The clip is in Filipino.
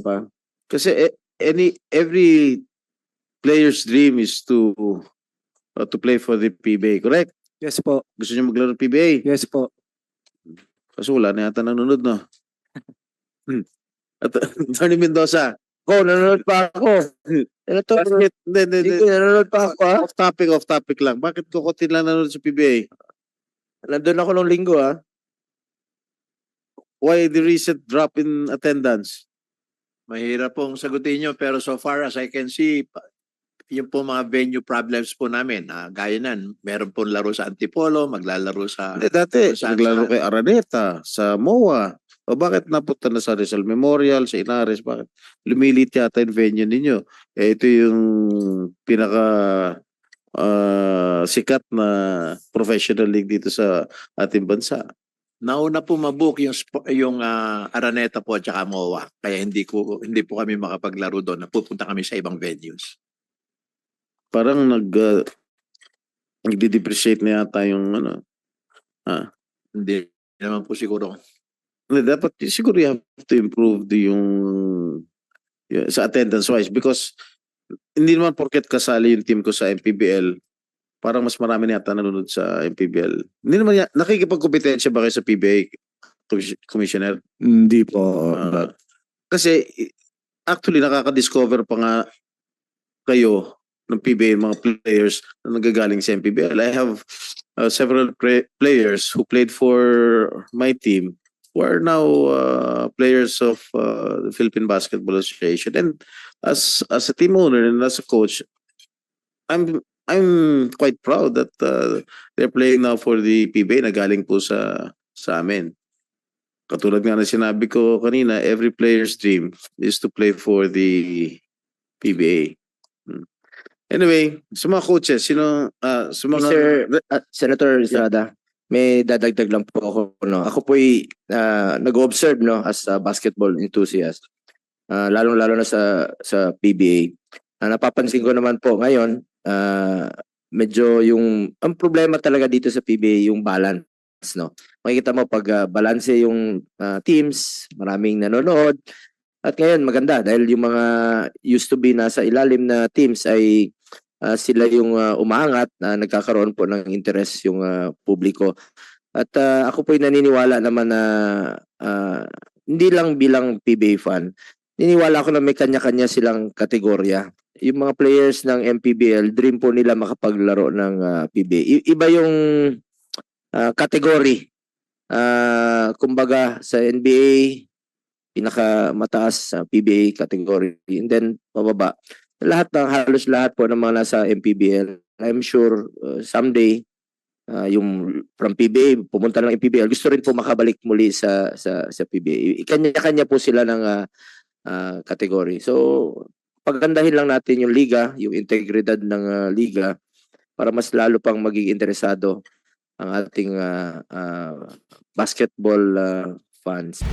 pa. Kasi e- any every player's dream is to uh, to play for the PBA, correct? Yes po. Gusto niyo maglaro ng PBA? Yes po. Kaso wala na yata nanonood, no? Hmm. At Tony Mendoza. Ako, nanonood pa ako. Ano to? Bakit? Hindi, hindi, Hindi, nanonood pa ako ah. Off topic, off topic lang. Bakit kukunti lang nanonood sa PBA? Nandun ako nung linggo ah. Why the recent drop in attendance? Mahirap pong sagutin nyo pero so far as I can see, yung po mga venue problems po namin, ah, gaya nan, meron pong laro sa Antipolo, maglalaro sa... Hindi, dati, Saan- naglaro kay Araneta, sa MOA. O bakit napunta na sa Rizal Memorial, sa Inares? Bakit? Lumilit yata yung venue ninyo. Eh, ito yung pinaka ah, sikat na professional league dito sa ating bansa. Nauna po mabook yung, yung ah, Araneta po at saka MOA. Kaya hindi, ko, hindi po kami makapaglaro doon. Napupunta kami sa ibang venues. Parang nag uh, nagde-depreciate na yata yung ano. Hindi naman po siguro. Hindi, dapat siguro you have to improve the yung, yung sa attendance wise because hindi naman porket kasali yung team ko sa MPBL parang mas marami na yata nanonood sa MPBL. Hindi naman ya, nakikipagkompetensya ba kayo sa PBA Commis- Commissioner? Hindi po. Ah, kasi actually nakaka-discover pa nga kayo ng PBA mga players na nagagaling sa MPBL. I have uh, several players who played for my team who are now uh, players of uh, the Philippine Basketball Association. And as as a team owner and as a coach, I'm I'm quite proud that uh, they're playing now for the PBA na galing po sa sa amin. Katulad nga na sinabi ko kanina, every player's dream is to play for the PBA. Hmm. Anyway, sa mga coaches, sino, ah, sa mga... Mr. Ah, Senator Estrada, may dadagdag lang po ako. No? Ako po'y ah, nag-observe no, as a basketball enthusiast. Ah, lalong-lalo na sa, sa PBA. Ah, napapansin ko naman po ngayon, ah, medyo yung, ang problema talaga dito sa PBA, yung balance. No? Makikita mo pag ah, balanse yung ah, teams, maraming nanonood. At ngayon maganda dahil yung mga used to be nasa ilalim na teams ay ah, sila yung ah, umaangat na nagkakaroon po ng interest yung ah, publiko. At ah, ako po'y naniniwala naman na ah, hindi lang bilang PBA fan, naniniwala ako na may kanya-kanya silang kategorya. Yung mga players ng MPBL, dream po nila makapaglaro ng ah, PBA. I- iba yung ah, category. Ah, kumbaga sa NBA, pinaka mataas sa PBA category and then pababa lahat ng halos lahat po ng mga nasa MPBL I'm sure uh, someday uh, yung from PBA pumunta ng MPBL gusto rin po makabalik muli sa sa sa PBA kanya-kanya po sila ng uh, uh, category so pagandahin lang natin yung liga yung integridad ng uh, liga para mas lalo pang maging interesado ang ating uh, uh, basketball uh, fans